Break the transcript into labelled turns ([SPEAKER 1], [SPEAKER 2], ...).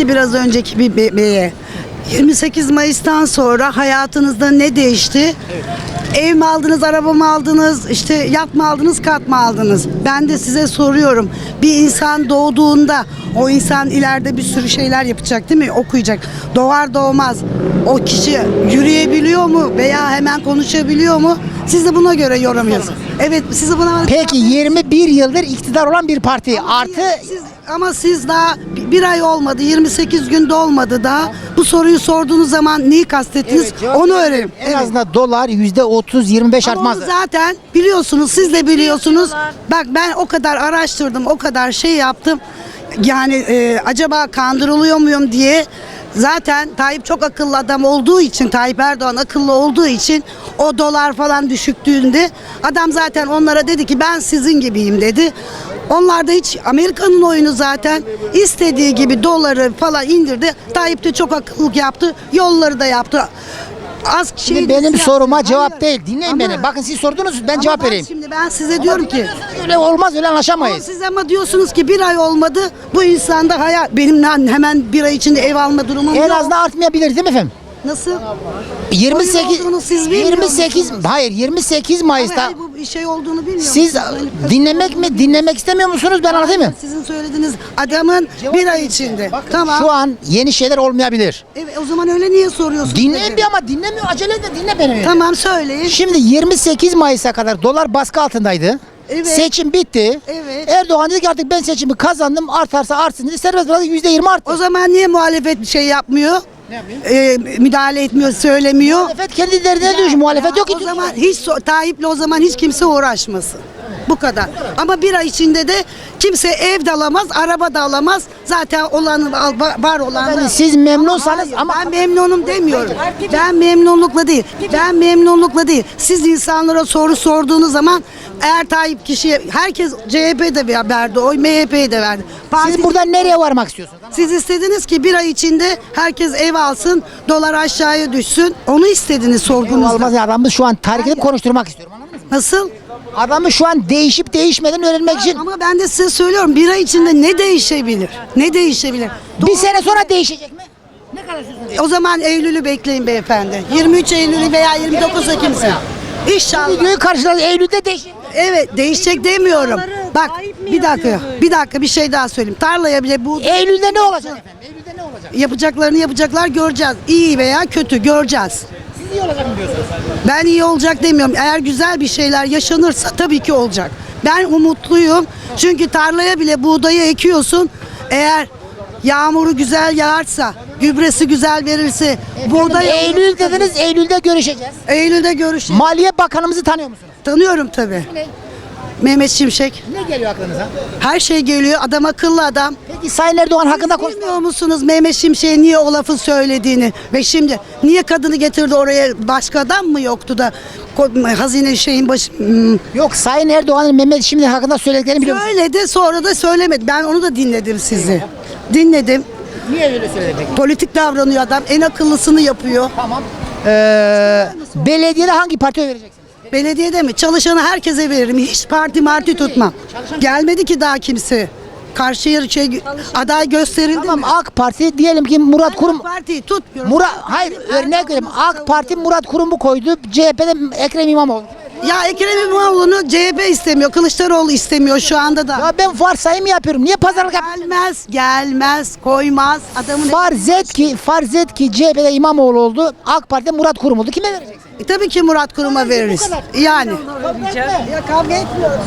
[SPEAKER 1] biraz önceki bir be- beye. 28 Mayıs'tan sonra hayatınızda ne değişti? Ev mi aldınız, araba mı aldınız, işte yat mı aldınız, kat mı aldınız? Ben de size soruyorum. Bir insan doğduğunda o insan ileride bir sürü şeyler yapacak değil mi? Okuyacak. Doğar doğmaz o kişi yürüyebiliyor mu veya hemen konuşabiliyor mu? Siz de buna göre yorum yazın. Evet, siz buna
[SPEAKER 2] Peki 21 yıldır iktidar olan bir parti artı
[SPEAKER 1] siz, ama siz daha bir ay olmadı, 28 gün dolmadı daha. Bu soruyu sorduğunuz zaman neyi kastettiniz? onu öğrenin.
[SPEAKER 2] en azından dolar %30-25
[SPEAKER 1] Ama onu
[SPEAKER 2] artmaz.
[SPEAKER 1] zaten biliyorsunuz, siz de biliyorsunuz. Bak ben o kadar araştırdım, o kadar şey yaptım. Yani e, acaba kandırılıyor muyum diye Zaten Tayyip çok akıllı adam olduğu için, Tayyip Erdoğan akıllı olduğu için o dolar falan düşüktüğünde adam zaten onlara dedi ki ben sizin gibiyim dedi. Onlar da hiç Amerika'nın oyunu zaten istediği gibi doları falan indirdi. Tayyip de çok akıllılık yaptı. Yolları da yaptı. Az
[SPEAKER 2] Şimdi
[SPEAKER 1] şey
[SPEAKER 2] benim
[SPEAKER 1] yaptı.
[SPEAKER 2] soruma
[SPEAKER 1] Hayır.
[SPEAKER 2] cevap değil. Dinleyin
[SPEAKER 1] Ama-
[SPEAKER 2] beni. Bakın siz sordunuz ben
[SPEAKER 1] ama
[SPEAKER 2] cevap
[SPEAKER 1] bak
[SPEAKER 2] vereyim.
[SPEAKER 1] Şimdi ben size diyorum ki
[SPEAKER 2] Öyle olmaz öyle
[SPEAKER 1] ama
[SPEAKER 2] anlaşamayız.
[SPEAKER 1] siz ama diyorsunuz ki bir ay olmadı bu insanda hayat benim hemen bir ay içinde ev alma durumum
[SPEAKER 2] En
[SPEAKER 1] yok.
[SPEAKER 2] azından artmayabilir değil mi efendim?
[SPEAKER 1] Nasıl?
[SPEAKER 2] 28
[SPEAKER 1] olduğunu siz bilmiyor
[SPEAKER 2] 28
[SPEAKER 1] musunuz?
[SPEAKER 2] hayır 28
[SPEAKER 1] Ama
[SPEAKER 2] Mayıs'ta
[SPEAKER 1] hayır, bu şey olduğunu bilmiyorum.
[SPEAKER 2] siz dinlemek mi dinlemek istemiyor musunuz ben anlatayım mı?
[SPEAKER 1] Sizin söylediğiniz adamın bir ay içinde. tamam.
[SPEAKER 2] Şu an yeni şeyler olmayabilir.
[SPEAKER 1] Evet, o zaman öyle niye soruyorsunuz?
[SPEAKER 2] Dinleyin bir ama dinlemiyor acele de dinle beni.
[SPEAKER 1] Tamam söyleyin.
[SPEAKER 2] Şimdi 28 Mayıs'a kadar dolar baskı altındaydı.
[SPEAKER 1] Evet.
[SPEAKER 2] Seçim bitti.
[SPEAKER 1] Evet.
[SPEAKER 2] Erdoğan dedi ki artık ben seçimi kazandım artarsa artsın dedi. Serbest bıraktı %20 arttı.
[SPEAKER 1] O zaman niye muhalefet bir şey yapmıyor? Ee, müdahale etmiyor, söylemiyor.
[SPEAKER 2] Muhalefet kendi derdine düşmüş. Muhalefet yok ki.
[SPEAKER 1] O zaman hiç so- Tayyip'le o zaman hiç kimse uğraşmasın. Bu kadar. Ama bir ay içinde de kimse ev de alamaz, araba da alamaz. Zaten olanı var olan
[SPEAKER 2] Efendim,
[SPEAKER 1] da.
[SPEAKER 2] siz memnunsanız
[SPEAKER 1] hayır,
[SPEAKER 2] ama
[SPEAKER 1] ben memnunum demiyorum. Ben memnunlukla değil. Ben memnunlukla değil. Siz insanlara soru sorduğunuz zaman eğer Tayyip kişiye herkes CHP de verdi, oy MHP'ye de verdi. Parti-
[SPEAKER 2] siz buradan nereye varmak istiyorsunuz?
[SPEAKER 1] siz istediniz ki bir ay içinde herkes ev alsın, dolar aşağıya düşsün. Onu istediniz sorgunuzda.
[SPEAKER 2] Olmaz ya adamı şu an edip konuşturmak istiyorum.
[SPEAKER 1] Nasıl?
[SPEAKER 2] Adamı şu an değişip değişmeden öğrenmek için
[SPEAKER 1] Ama ben de size söylüyorum bir ay içinde ne değişebilir? Ne değişebilir?
[SPEAKER 2] bir sene sonra değişecek mi? Ne kadar sürsün?
[SPEAKER 1] O zaman Eylül'ü bekleyin beyefendi. 23 Eylül'ü veya 29 Ekim'si. İnşallah.
[SPEAKER 2] Videoyu karşıladı Eylül'de değişecek.
[SPEAKER 1] Evet değişecek demiyorum. Bak bir dakika bir dakika bir şey daha söyleyeyim. Tarlaya bile bu
[SPEAKER 2] Eylül'de ne olacak efendim? Eylül'de ne olacak?
[SPEAKER 1] yapacaklarını yapacaklar göreceğiz. İyi veya kötü göreceğiz.
[SPEAKER 2] İyi olacak mı diyorsunuz?
[SPEAKER 1] Ben iyi olacak demiyorum. Eğer güzel bir şeyler yaşanırsa tabii ki olacak. Ben umutluyum. Çünkü tarlaya bile buğdayı ekiyorsun. Eğer yağmuru güzel yağarsa, gübresi güzel verirse, buğday
[SPEAKER 2] Eylül dediniz Eylül'de görüşeceğiz.
[SPEAKER 1] Eylül'de görüşürüz.
[SPEAKER 2] Maliye Bakanımızı tanıyor musunuz?
[SPEAKER 1] Tanıyorum tabii.
[SPEAKER 2] Ne?
[SPEAKER 1] Mehmet Şimşek.
[SPEAKER 2] Ne geliyor aklınıza?
[SPEAKER 1] Her şey geliyor. Adam akıllı adam.
[SPEAKER 2] Peki Sayın Erdoğan hakkında konuş.
[SPEAKER 1] Bilmiyor musunuz Mehmet Şimşek'in niye o lafı söylediğini? Ve şimdi niye kadını getirdi oraya başka adam mı yoktu da ko- hazine şeyin başı hmm,
[SPEAKER 2] Yok Sayın Erdoğan'ın Mehmet şimdi hakkında söylediklerini biliyor musunuz?
[SPEAKER 1] söyledi sonra da söylemedi. Ben onu da dinledim sizi. Dinledim.
[SPEAKER 2] Niye öyle söyledi?
[SPEAKER 1] Politik davranıyor adam. En akıllısını yapıyor.
[SPEAKER 2] Tamam. Ee, belediyede hangi partiye vereceksiniz?
[SPEAKER 1] Belediyede mi? Çalışanı herkese veririm. Hiç parti marti tutmam. Gelmedi ki daha kimse. Karşıya şey, aday gösterildi
[SPEAKER 2] Tamam
[SPEAKER 1] mi?
[SPEAKER 2] AK Parti diyelim ki Murat Kurum
[SPEAKER 1] Partiyi tutmuyorum.
[SPEAKER 2] Murat hayır örnek vereyim. AK Parti Murat Kurum'u koydu. CHP'de Ekrem İmamoğlu.
[SPEAKER 1] Ya Ekrem İmamoğlu'nu CHP istemiyor. Kılıçdaroğlu istemiyor şu anda da.
[SPEAKER 2] Ya ben varsayım yapıyorum. Niye pazarlık yapıyorsun?
[SPEAKER 1] Gelmez, gelmez, koymaz. Adamın
[SPEAKER 2] Farz et ki, farz et ki CHP'de İmamoğlu oldu. AK Parti'de Murat Kurum oldu. Kime vereceksin?
[SPEAKER 1] E, tabii ki Murat Kurum'a veririz. Yani. Ya kavga etmiyoruz.